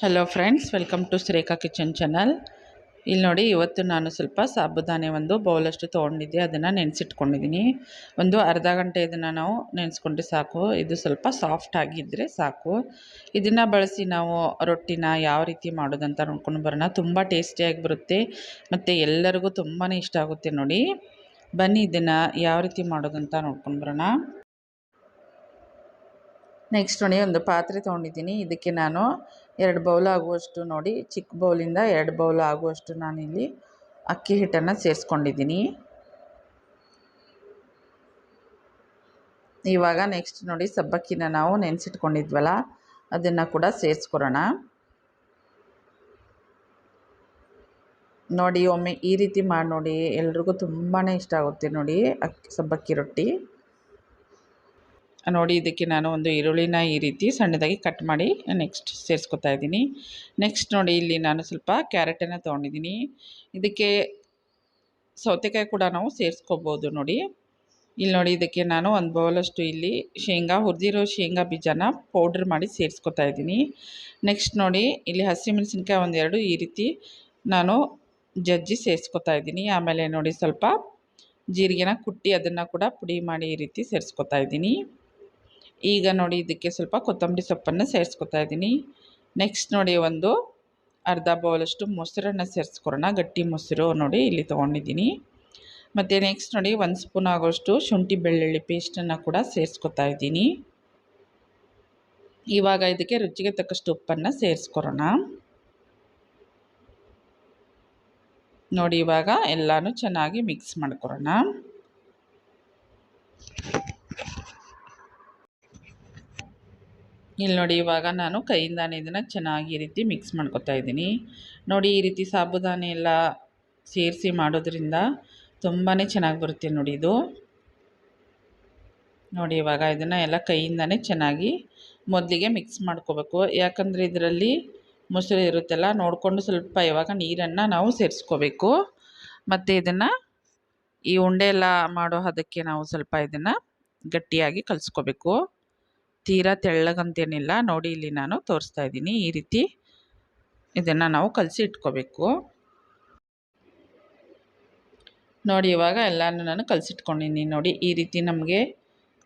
Hello friends welcome to Shrekha kitchen channel ಇಲ್ಲಿ ನೋಡಿ, ಇವತ್ತು ನಾನು ಸ್ವಲ್ಪ ಸಾಬುದಾನೆ ಒಂದು ಬೌಲಷ್ಟು ತೊಗೊಂಡಿದ್ದೆ. ಅದನ್ನು ನೆನೆಸಿಟ್ಕೊಂಡಿದ್ದೀನಿ. ಒಂದು ಅರ್ಧ ಗಂಟೆ ಇದನ್ನು ನಾವು ನೆನೆಸ್ಕೊಂಡ್ರೆ ಸಾಕು. ಇದು ಸ್ವಲ್ಪ ಸಾಫ್ಟ್ ಆಗಿದ್ದರೆ ಸಾಕು. ಇದನ್ನು ಬಳಸಿ ನಾವು ರೊಟ್ಟಿನ ಯಾವ ರೀತಿ ಮಾಡೋದಂತ ನೋಡ್ಕೊಂಡು ಬರೋಣ. ತುಂಬ ಟೇಸ್ಟಿಯಾಗಿ ಬರುತ್ತೆ. ಮತ್ತು ಎಲ್ಲರಿಗೂ ತುಂಬಾ ಇಷ್ಟ ಆಗುತ್ತೆ ನೋಡಿ. ಬನ್ನಿ ಇದನ್ನು ಯಾವ ರೀತಿ ಮಾಡೋದಂತ ನೋಡ್ಕೊಂಡು ಬರೋಣ. ನೆಕ್ಸ್ಟ್ ನೋಡಿ ಒಂದು ಪಾತ್ರೆ ತೊಗೊಂಡಿದ್ದೀನಿ. ಇದಕ್ಕೆ ನಾನು ಎರಡು ಬೌಲ್ ಆಗುವಷ್ಟು ನೋಡಿ, ಚಿಕ್ಕ ಬೌಲಿಂದ ಎರಡು ಬೌಲ್ ಆಗುವಷ್ಟು ನಾನಿಲ್ಲಿ ಅಕ್ಕಿ ಹಿಟ್ಟನ್ನು ಸೇರಿಸ್ಕೊಂಡಿದ್ದೀನಿ. ಇವಾಗ ನೆಕ್ಸ್ಟ್ ನೋಡಿ ಸಬ್ಬಕ್ಕಿನ ನಾವು ನೆನೆಸಿಟ್ಕೊಂಡಿದ್ವಲ್ಲ, ಅದನ್ನು ಕೂಡ ಸೇರಿಸ್ಕೊರೋಣ ನೋಡಿ, ಒಮ್ಮೆ ಈ ರೀತಿ ಮಾಡಿ ನೋಡಿ, ಎಲ್ರಿಗೂ ತುಂಬಾ ಇಷ್ಟ ಆಗುತ್ತೆ ನೋಡಿ ಅಕ್ಕಿ, ಸಬ್ಬಕ್ಕಿ ರೊಟ್ಟಿ. ನೋಡಿ, ಇದಕ್ಕೆ ನಾನು ಒಂದು ಈರುಳ್ಳಿನ ಈ ರೀತಿ ಸಣ್ಣದಾಗಿ ಕಟ್ ಮಾಡಿ ನೆಕ್ಸ್ಟ್ ಸೇರಿಸ್ಕೊತಾ ಇದ್ದೀನಿ. ನೆಕ್ಸ್ಟ್ ನೋಡಿ, ಇಲ್ಲಿ ನಾನು ಸ್ವಲ್ಪ ಕ್ಯಾರೆಟನ್ನು ತೊಗೊಂಡಿದ್ದೀನಿ. ಇದಕ್ಕೆ ಸೌತೆಕಾಯಿ ಕೂಡ ನಾವು ಸೇರಿಸ್ಕೋಬೋದು ನೋಡಿ. ಇಲ್ಲಿ ನೋಡಿ, ಇದಕ್ಕೆ ನಾನು ಒಂದು ಬೌಲಷ್ಟು ಇಲ್ಲಿ ಶೇಂಗಾ, ಹುರಿದಿರೋ ಶೇಂಗಾ ಬೀಜನ ಪೌಡ್ರ್ ಮಾಡಿ ಸೇರಿಸ್ಕೊತಾ ಇದ್ದೀನಿ. ನೆಕ್ಸ್ಟ್ ನೋಡಿ, ಇಲ್ಲಿ ಹಸಿಮೆಣಸಿನ್ಕಾಯಿ ಒಂದೆರಡು ಈ ರೀತಿ ನಾನು ಜಜ್ಜಿ ಸೇರಿಸ್ಕೊತಾ ಇದ್ದೀನಿ. ಆಮೇಲೆ ನೋಡಿ, ಸ್ವಲ್ಪ ಜೀರಿಗೆನ ಕುಟ್ಟಿ ಅದನ್ನು ಕೂಡ ಪುಡಿ ಮಾಡಿ ಈ ರೀತಿ ಸೇರಿಸ್ಕೊತಾ ಇದ್ದೀನಿ. ಈಗ ನೋಡಿ ಇದಕ್ಕೆ ಸ್ವಲ್ಪ ಕೊತ್ತಂಬರಿ ಸೊಪ್ಪನ್ನು ಸೇರಿಸ್ಕೊತಾ ಇದ್ದೀನಿ. ನೆಕ್ಸ್ಟ್ ನೋಡಿ ಒಂದು ಅರ್ಧ ಬೌಲಷ್ಟು ಮೊಸರನ್ನು ಸೇರಿಸ್ಕೊರೋಣ ಗಟ್ಟಿ ಮೊಸರು ನೋಡಿ ಇಲ್ಲಿ ತೊಗೊಂಡಿದ್ದೀನಿ. ಮತ್ತು ನೆಕ್ಸ್ಟ್ ನೋಡಿ ಒಂದು ಸ್ಪೂನ್ ಆಗೋಷ್ಟು ಶುಂಠಿ ಬೆಳ್ಳುಳ್ಳಿ ಪೇಸ್ಟನ್ನು ಕೂಡ ಸೇರಿಸ್ಕೊತಾ ಇದ್ದೀನಿ. ಇವಾಗ ಇದಕ್ಕೆ ರುಚಿಗೆ ತಕ್ಕಷ್ಟು ಉಪ್ಪನ್ನು ಸೇರಿಸ್ಕೊರೋಣ ನೋಡಿ ಇವಾಗ ಎಲ್ಲನೂ ಚೆನ್ನಾಗಿ ಮಿಕ್ಸ್ ಮಾಡ್ಕೊರೋಣ ಇಲ್ಲಿ ನೋಡಿ ಇವಾಗ ನಾನು ಕೈಯಿಂದಾನೆ ಇದನ್ನು ಚೆನ್ನಾಗಿ ಈ ರೀತಿ ಮಿಕ್ಸ್ ಮಾಡ್ಕೊತಾ ಇದ್ದೀನಿ. ನೋಡಿ ಈ ರೀತಿ ಸಾಬುದಾನೆ ಎಲ್ಲ ಸೇರಿಸಿ ಮಾಡೋದ್ರಿಂದ ತುಂಬಾ ಚೆನ್ನಾಗಿ ಬರುತ್ತೆ ನೋಡಿ ಇದು. ನೋಡಿ ಇವಾಗ ಇದನ್ನು ಎಲ್ಲ ಕೈಯಿಂದಾನೆ ಚೆನ್ನಾಗಿ ಮೊದಲಿಗೆ ಮಿಕ್ಸ್ ಮಾಡ್ಕೋಬೇಕು. ಯಾಕಂದರೆ ಇದರಲ್ಲಿ ಮೊಸರು ಇರುತ್ತಲ್ಲ, ನೋಡಿಕೊಂಡು ಸ್ವಲ್ಪ ಇವಾಗ ನೀರನ್ನು ನಾವು ಸೇರಿಸ್ಕೋಬೇಕು. ಮತ್ತು ಇದನ್ನು ಈ ಉಂಡೆ ಎಲ್ಲ ಮಾಡೋ ಅದಕ್ಕೆ ನಾವು ಸ್ವಲ್ಪ ಇದನ್ನು ಗಟ್ಟಿಯಾಗಿ ಕಲಿಸ್ಕೋಬೇಕು. ತೀರಾ ತೆಳ್ಳಗಂತೇನಿಲ್ಲ. ನೋಡಿ ಇಲ್ಲಿ ನಾನು ತೋರಿಸ್ತಾ ಇದ್ದೀನಿ. ಈ ರೀತಿ ಇದನ್ನು ನಾವು ಕಲಸಿ ಇಟ್ಕೋಬೇಕು. ನೋಡಿ, ಇವಾಗ ಎಲ್ಲನೂ ನಾನು ಕಲಸಿಟ್ಕೊಂಡಿದ್ದೀನಿ. ನೋಡಿ, ಈ ರೀತಿ ನಮಗೆ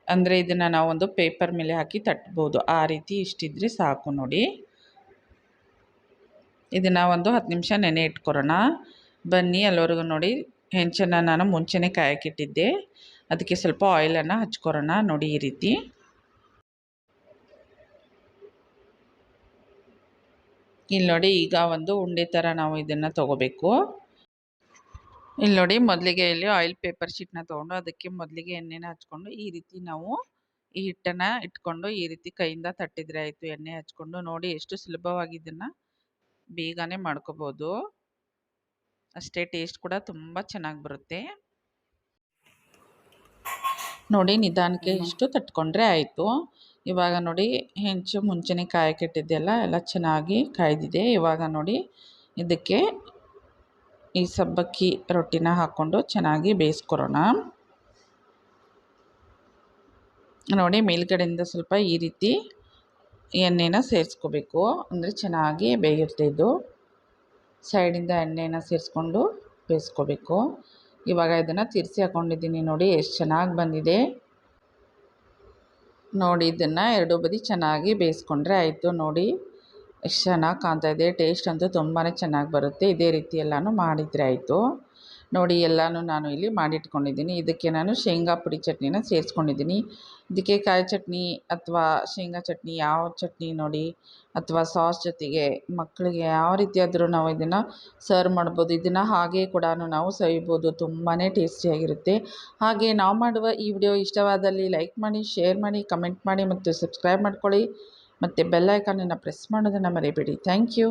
ಅಂದರೆ ಇದನ್ನು ನಾವು ಒಂದು ಪೇಪರ್ ಮೇಲೆ ಹಾಕಿ ತಟ್ಬೋದು. ಆ ರೀತಿ ಇಷ್ಟಿದ್ರೆ ಸಾಕು ನೋಡಿ. ಇದನ್ನು ಒಂದು ಹತ್ತು ನಿಮಿಷ ನೆನೆ ಇಟ್ಕೊರೋಣ ಬನ್ನಿ ಎಲ್ಲರಿಗೂ ನೋಡಿ. ಹೆಂಚನ್ನು ನಾನು ಮುಂಚೆನೇ ಕಾಯಕ್ಕಿಟ್ಟಿದ್ದೆ ಅದಕ್ಕೆ ಸ್ವಲ್ಪ ಆಯಿಲನ್ನು ಹಚ್ಕೊರೋಣ ನೋಡಿ, ಈ ರೀತಿ. ಇಲ್ಲಿ ನೋಡಿ ಈಗ ಒಂದು ಉಂಡೆ ಥರ ನಾವು ಇದನ್ನು ತಗೋಬೇಕು. ಇಲ್ಲಿ ನೋಡಿ ಮೊದಲಿಗೆ ಇಲ್ಲಿ ಆಯಿಲ್ ಪೇಪರ್ ಶೀಟ್ನ ತೊಗೊಂಡು ಅದಕ್ಕೆ ಮೊದಲಿಗೆ ಎಣ್ಣೆನ ಹಚ್ಕೊಂಡು ಈ ರೀತಿ ನಾವು ಈ ಹಿಟ್ಟನ್ನು ಇಟ್ಕೊಂಡು ಈ ರೀತಿ ಕೈಯಿಂದ ತಟ್ಟಿದ್ರೆ ಆಯಿತು ಎಣ್ಣೆ ಹಚ್ಕೊಂಡು ನೋಡಿ ಎಷ್ಟು ಸುಲಭವಾಗಿ ಇದನ್ನು ಬೇಗನೆ ಮಾಡ್ಕೋಬೋದು. ಅಷ್ಟೇ ಟೇಸ್ಟ್ ಕೂಡ ತುಂಬ ಚೆನ್ನಾಗಿ ಬರುತ್ತೆ. ನೋಡಿ ನಿಧಾನಕ್ಕೆ ಇಷ್ಟು ತಟ್ಕೊಂಡ್ರೆ ಆಯಿತು. ಇವಾಗ ನೋಡಿ ಹೆಂಚು ಮುಂಚೆನೇ ಕಾಯಕ್ಕಿಟ್ಟಿದ್ದೆಲ್ಲ ಎಲ್ಲ ಚೆನ್ನಾಗಿ ಕಾಯ್ದಿದೆ. ಇವಾಗ ನೋಡಿ ಇದಕ್ಕೆ ಈ ಸಬ್ಬಕ್ಕಿ ರೊಟ್ಟಿನ ಹಾಕ್ಕೊಂಡು ಚೆನ್ನಾಗಿ ಬೇಯಿಸ್ಕೊರೋಣ ನೋಡಿ ಮೇಲ್ಗಡೆಯಿಂದ ಸ್ವಲ್ಪ ಈ ರೀತಿ ಎಣ್ಣೆನ ಸೇರಿಸ್ಕೋಬೇಕು. ಅಂದರೆ ಚೆನ್ನಾಗಿ ಬೇಯುತ್ತೆ ಇದು. ಸೈಡಿಂದ ಎಣ್ಣೆನ ಸೇರಿಸ್ಕೊಂಡು ಬೇಯಿಸ್ಕೋಬೇಕು. ಇವಾಗ ಇದನ್ನು ತಿರ್ಸಿ ಹಾಕ್ಕೊಂಡಿದ್ದೀನಿ ನೋಡಿ, ಎಷ್ಟು ಚೆನ್ನಾಗಿ ಬಂದಿದೆ. ನೋಡಿ, ಇದನ್ನು ಎರಡು ಬದಿ ಚೆನ್ನಾಗಿ ಬೇಯಿಸ್ಕೊಂಡ್ರೆ ಆಯಿತು. ನೋಡಿ, ಎಷ್ಟು ಚೆನ್ನಾಗಿ ಕಾಣ್ತಾಯಿದೆ ಟೇಸ್ಟ್ ಅಂತೂ ತುಂಬಾ ಚೆನ್ನಾಗಿ ಬರುತ್ತೆ. ಇದೇ ರೀತಿ ಎಲ್ಲನೂ ಮಾಡಿದರೆ ಆಯಿತು. ನೋಡಿ, ಎಲ್ಲನೂ ನಾನು ಇಲ್ಲಿ ಮಾಡಿಟ್ಕೊಂಡಿದ್ದೀನಿ. ಇದಕ್ಕೆ ನಾನು ಶೇಂಗಾ ಪುಡಿ ಚಟ್ನಿನ ಸೇರಿಸ್ಕೊಂಡಿದ್ದೀನಿ. ಇದಕ್ಕೆ ಕಾಯಿ ಚಟ್ನಿ ಅಥವಾ ಶೇಂಗಾ ಚಟ್ನಿ ಯಾವ ಚಟ್ನಿ ನೋಡಿ, ಅಥವಾ ಸಾಸ್ ಜೊತೆಗೆ ಮಕ್ಕಳಿಗೆ ಯಾವ ರೀತಿಯಾದರೂ ನಾವು ಇದನ್ನು ಸರ್ವ್ ಮಾಡ್ಬೋದು. ಇದನ್ನು ಹಾಗೆ ಕೂಡ ನಾವು ಸವಿಬೋದು. ತುಂಬಾ ಟೇಸ್ಟಿಯಾಗಿರುತ್ತೆ. ಹಾಗೆ ನಾವು ಮಾಡುವ ಈ ವಿಡಿಯೋ ಇಷ್ಟವಾದಲ್ಲಿ ಲೈಕ್ ಮಾಡಿ, ಶೇರ್ ಮಾಡಿ, ಕಮೆಂಟ್ ಮಾಡಿ ಮತ್ತು ಸಬ್ಸ್ಕ್ರೈಬ್ ಮಾಡ್ಕೊಳ್ಳಿ. ಮತ್ತು ಬೆಲ್ ಐಕಾನನ್ನು ಪ್ರೆಸ್ ಮಾಡೋದನ್ನು ಮರಿಬೇಡಿ. Thank you.